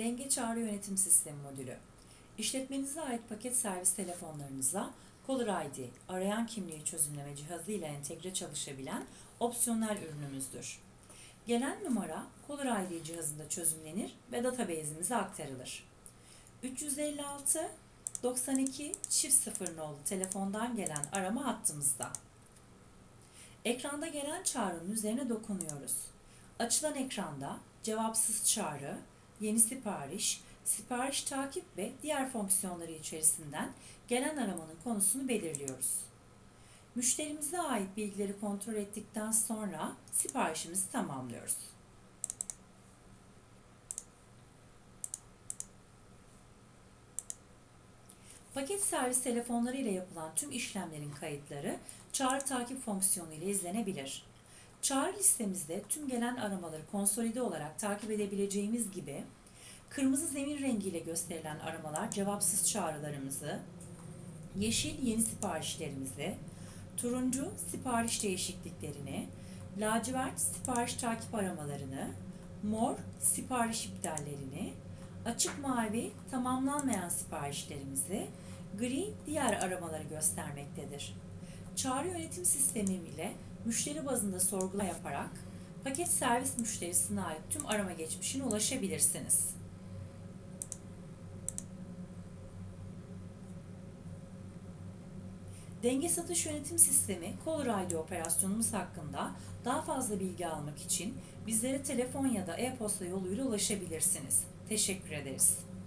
Denge Çağrı Yönetim Sistemi modülü. İşletmenize ait paket servis telefonlarınıza Caller ID, arayan kimliği çözümleme cihazı ile entegre çalışabilen opsiyonel ürünümüzdür. Gelen numara Caller ID cihazında çözümlenir ve database'imize aktarılır. 356 92 çift 0 nolu telefondan gelen arama hattımızda. Ekranda gelen çağrının üzerine dokunuyoruz. Açılan ekranda cevapsız çağrı, yeni sipariş, sipariş takip ve diğer fonksiyonları içerisinden gelen aramanın konusunu belirliyoruz. Müşterimize ait bilgileri kontrol ettikten sonra siparişimizi tamamlıyoruz. Paket servis telefonları ile yapılan tüm işlemlerin kayıtları çağrı takip fonksiyonu ile izlenebilir. Çağrı listemizde tüm gelen aramaları konsolide olarak takip edebileceğimiz gibi kırmızı zemin rengiyle gösterilen aramalar cevapsız çağrılarımızı, yeşil yeni siparişlerimizi, turuncu sipariş değişikliklerini, lacivert sipariş takip aramalarını, mor sipariş iptallerini, açık mavi tamamlanmayan siparişlerimizi, gri diğer aramaları göstermektedir. Çağrı yönetim sistemi ile müşteri bazında sorgulama yaparak paket servis müşterisine ait tüm arama geçmişine ulaşabilirsiniz. Denge satış yönetim sistemi Caller ID operasyonumuz hakkında daha fazla bilgi almak için bizlere telefon ya da e-posta yoluyla ulaşabilirsiniz. Teşekkür ederiz.